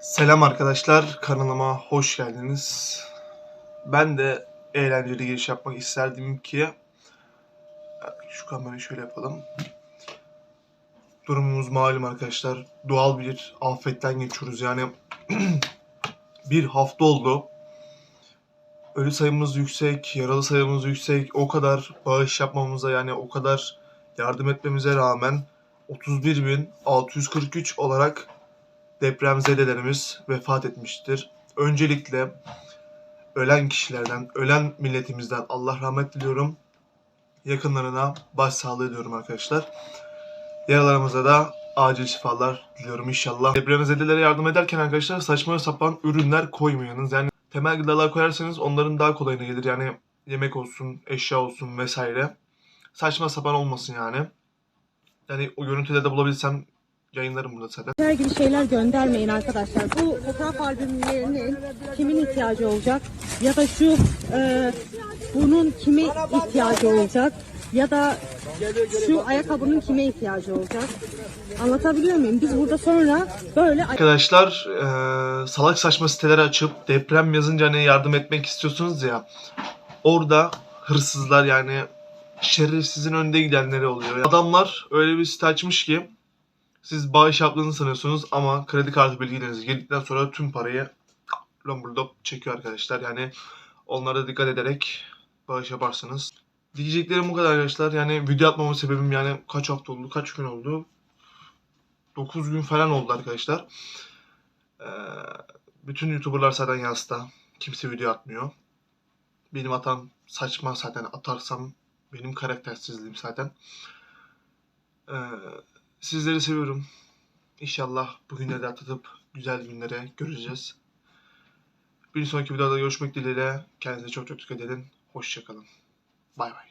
Selam arkadaşlar, kanalıma hoş geldiniz. Ben de eğlenceli giriş yapmak isterdim ki şu kamerayı şöyle yapalım. Durumumuz malum arkadaşlar. Doğal bir afetten geçiyoruz. Yani bir hafta oldu. Ölü sayımız yüksek, yaralı sayımız yüksek. O kadar bağış yapmamıza yani o kadar yardım etmemize rağmen 31.643 olarak depremzedelerimiz vefat etmiştir. Öncelikle ölen kişilerden, ölen milletimizden Allah rahmet diliyorum. Yakınlarına başsağlığı diliyorum arkadaşlar. Yaralarımıza da acil şifalar diliyorum inşallah. Depremzedelere yardım ederken arkadaşlar saçma sapan ürünler koymayınız. Yani temel gıdalar koyarsanız onların daha kolayına gelir. Yani yemek olsun, eşya olsun vesaire. Saçma sapan olmasın yani. Yani o görüntüleri de bulabilirsem yayınlarım burada zaten. Her gibi şeyler göndermeyin arkadaşlar. Bu fotoğraf albümlerinin kimin ihtiyacı olacak? Ya da şu e, bunun kime ihtiyacı olacak? Ya da şu ayakkabının kime ihtiyacı olacak? Anlatabiliyor muyum? Biz burada sonra böyle Arkadaşlar eee, salak saçma siteleri açıp deprem yazınca hani yardım etmek istiyorsunuz ya orada hırsızlar yani şerefsizin önde gidenleri oluyor. Adamlar öyle bir site açmış ki siz bağış yaptığını sanıyorsunuz ama kredi kartı bilgilerinizi girdikten sonra tüm parayı lomburdop çekiyor arkadaşlar. Yani onlara dikkat ederek bağış yaparsanız. Diyeceklerim bu kadar arkadaşlar. Yani video atmamın sebebim yani kaç hafta oldu, kaç gün oldu? 9 gün falan oldu arkadaşlar. Ee, bütün YouTuber'lar zaten yasta. Kimse video atmıyor. Benim atam saçma zaten atarsam benim karaktersizliğim zaten. Ee, sizleri seviyorum. İnşallah bugünleri de atlatıp güzel günlere göreceğiz. Bir sonraki videoda görüşmek dileğiyle. Kendinize çok çok dikkat edin. Hoşçakalın. Bay bay.